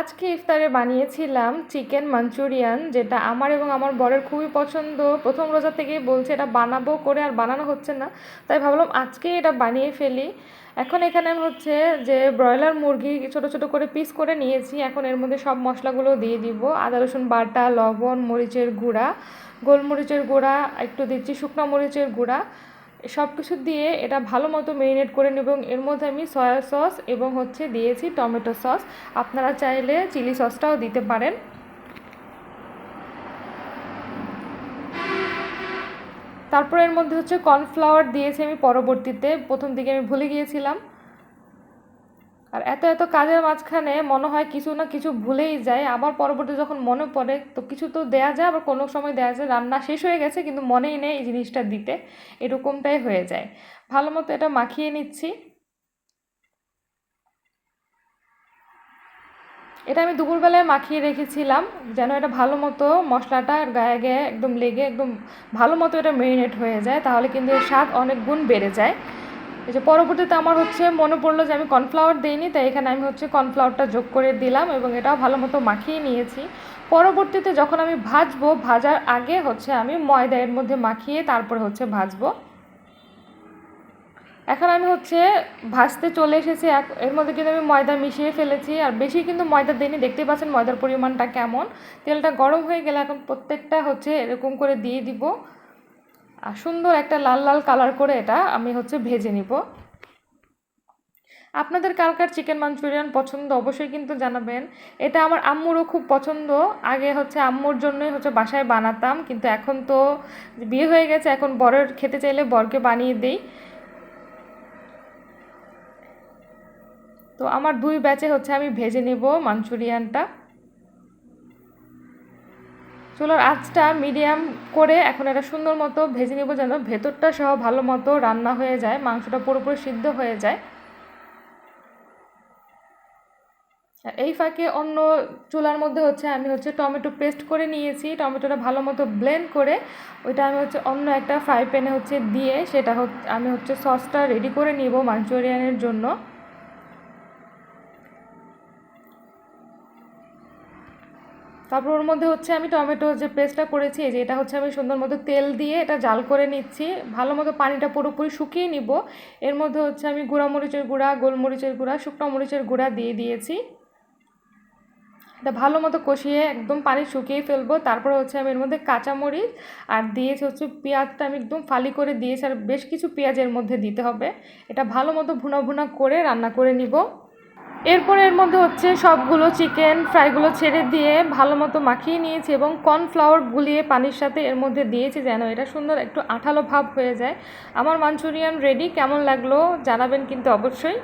আজকে ইফতারে বানিয়েছিলাম চিকেন মাঞ্চুরিয়ান, যেটা আমার এবং আমার বরের খুবই পছন্দ। প্রথম রোজা থেকেই বলছে এটা বানাবো করে, আর বানানো হচ্ছে না। তাই ভাবলাম আজকে এটা বানিয়ে ফেলি। এখন এখানে হচ্ছে যে ব্রয়লার মুরগি ছোট ছোট করে পিস করে নিয়েছি। এখন এর মধ্যে সব মশলাগুলো দিয়ে দিব। আদা, রসুন বাটা, লবণ, মরিচের গুঁড়া, গোলমরিচের গুঁড়া, একটু দিচ্ছি শুকনো মরিচের গুঁড়া। সব কিছু দিয়ে এটা ভালো মতো মেরিনেট করে নেব এবং এর মধ্যে আমি সয়া সস এবং হচ্ছে দিয়েছি টমেটো সস আপনারা চাইলে চিলি সসটাও দিতে পারেন। তারপর এর মধ্যে হচ্ছে কর্নফ্লাওয়ার দিয়েছি আমি পরবর্তীতে। প্রথম দিকে আমি ভুলে গিয়েছিলাম। আর এত এত কাজের মাঝখানে মনে হয় কিছু না কিছু ভুলেই যায়। আবার পরবর্তী যখন মনে পড়ে, তো কিছু তো দেয়া যায়, আবার কোনো সময় দেয়া যায়। রান্না শেষ হয়ে গেছে, কিন্তু মনেই নেই এই জিনিসটা দিতে। এরকমটাই হয়ে যায়। ভালো মতো এটা মাখিয়ে নিচ্ছি। এটা আমি দুপুরবেলায় মাখিয়ে রেখেছিলাম, যেন এটা ভালো মতো মশলাটা গায়ে গায়ে একদম লেগে, একদম ভালো মতো এটা মেরিনেট হয়ে যায়, তাহলে কিন্তু এর স্বাদ অনেক গুণ বেড়ে যায়। এই যে পরবর্তীতে আমার হচ্ছে মনে পড়ল যে আমি কর্নফ্লাওয়ার দিইনি, তাই এখানে আমি হচ্ছে কর্নফ্লাওয়ারটা যোগ করে দিলাম এবং এটাও ভালো মতো মাখিয়ে নিয়েছি। পরবর্তীতে যখন আমি ভাজবো, ভাজার আগে হচ্ছে আমি ময়দা এর মধ্যে মাখিয়ে তারপরে হচ্ছে ভাজবো। এখন আমি হচ্ছে ভাজতে চলে এসেছি, এক এর মধ্যে কিন্তু আমি ময়দা মিশিয়ে ফেলেছি, আর বেশি কিন্তু ময়দা দিইনি। দেখতেই পাচ্ছেন ময়দার পরিমাণটা কেমন। তেলটা গরম হয়ে গেলে এখন প্রত্যেকটা হচ্ছে এরকম করে দিয়ে দিব। আর সুন্দর একটা লাল লাল কালার করে এটা আমি হচ্ছে ভেজে নিব। আপনাদের কার কার চিকেন মাঞ্চুরিয়ান পছন্দ অবশ্যই কিন্তু জানাবেন। এটা আমার আম্মুরও খুব পছন্দ। আগে হচ্ছে আম্মুর জন্যই হচ্ছে বাসায় বানাতাম, কিন্তু এখন তো বিয়ে হয়ে গেছে, এখন বরের খেতে চাইলে বরকে বানিয়ে দেই। তো আমার দুই ব্যাচে হচ্ছে আমি ভেজে নেব মাঞ্চুরিয়ানটা চুলার আঁচটা মিডিয়াম করে এখন এটা সুন্দর মতো ভেজে নেব যেন ভেতরটা সহ ভালো মতো রান্না হয়ে যায়, মাংসটা পুরোপুরি সিদ্ধ হয়ে যায়। এই ফাঁকে অন্য চুলার মধ্যে হচ্ছে আমি হচ্ছে টমেটো পেস্ট করে নিয়েছি, টমেটোটা ভালো মতো ব্লেন্ড করে ওইটা আমি হচ্ছে অন্য একটা ফ্রাই প্যানে হচ্ছে দিয়ে সেটা হচ্ছে আমি হচ্ছে সসটা রেডি করে নিব মাঞ্চুরিয়ানের জন্য। তারপর ওর মধ্যে হচ্ছে আমি টমেটো যে পেস্টটা করেছি যে এটা হচ্ছে আমি সুন্দর মতো তেল দিয়ে এটা জাল করে নিচ্ছি। ভালো মতো পানিটা পুরোপুরি শুকিয়ে নিব। এর মধ্যে হচ্ছে আমি গুঁড়া মরিচের গুঁড়া, গোলমরিচের গুঁড়া, শুকনো মরিচের গুঁড়া দিয়ে দিয়েছি। এটা ভালো মতো কষিয়ে একদম পানি শুকিয়ে ফেলব। তারপরে হচ্ছে আমি এর মধ্যে কাঁচামরিচ আর দিয়েছি হচ্ছে পেঁয়াজটা আমি একদম ফালি করে দিয়েছি। আর বেশ কিছু পেঁয়াজের মধ্যে দিতে হবে। এটা ভালো মতো ভুনা ভুনা করে রান্না করে নিব। এরপর এর মধ্যে হচ্ছে সবগুলো চিকেন ফ্রাইগুলো ছেড়ে দিয়ে ভালো মতো মাখিয়ে নিয়েছি এবং কর্নফ্লাওয়ার গুলিয়ে পানির সাথে এর মধ্যে দিয়েছি যেন এটা সুন্দর একটু আঠালো ভাব হয়ে যায়। আমার মাঞ্চুরিয়ান রেডি, কেমন লাগল জানাবেন কিন্তু অবশ্যই।